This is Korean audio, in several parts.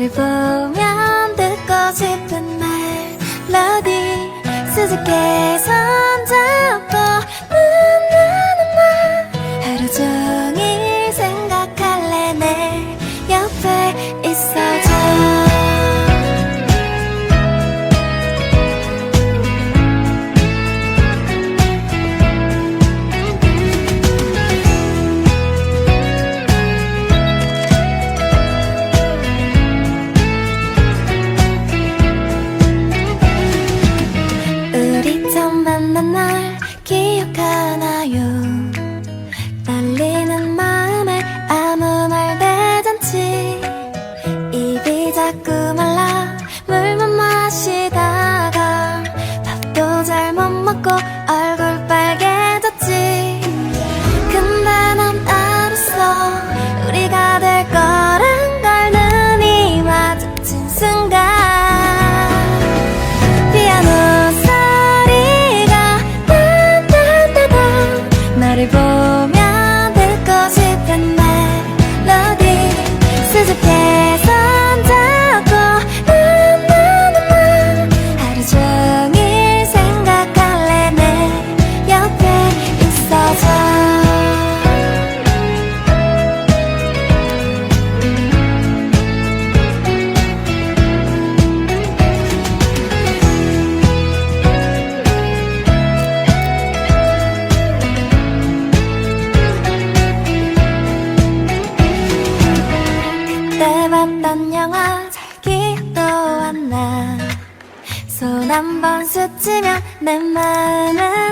너를 보면 듣고 싶은 멜로디. 수줍게 손잡고 만나는 날 하루 종일 생각할래 내 옆에. 본 영화 기억도 안 나 손 한 번 스치면 내 맘은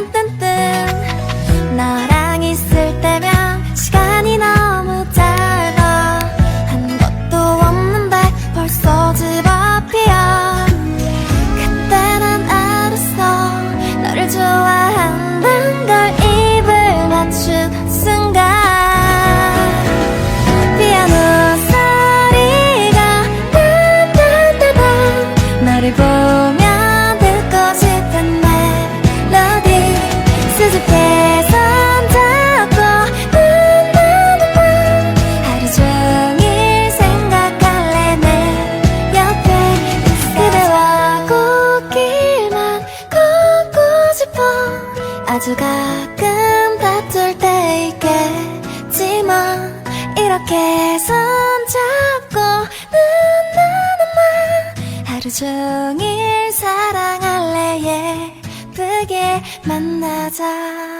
아주 가끔 다툴 때 있겠지만 이렇게 손잡고는 나는 말 하루 종일 사랑할래 예쁘게 만나자.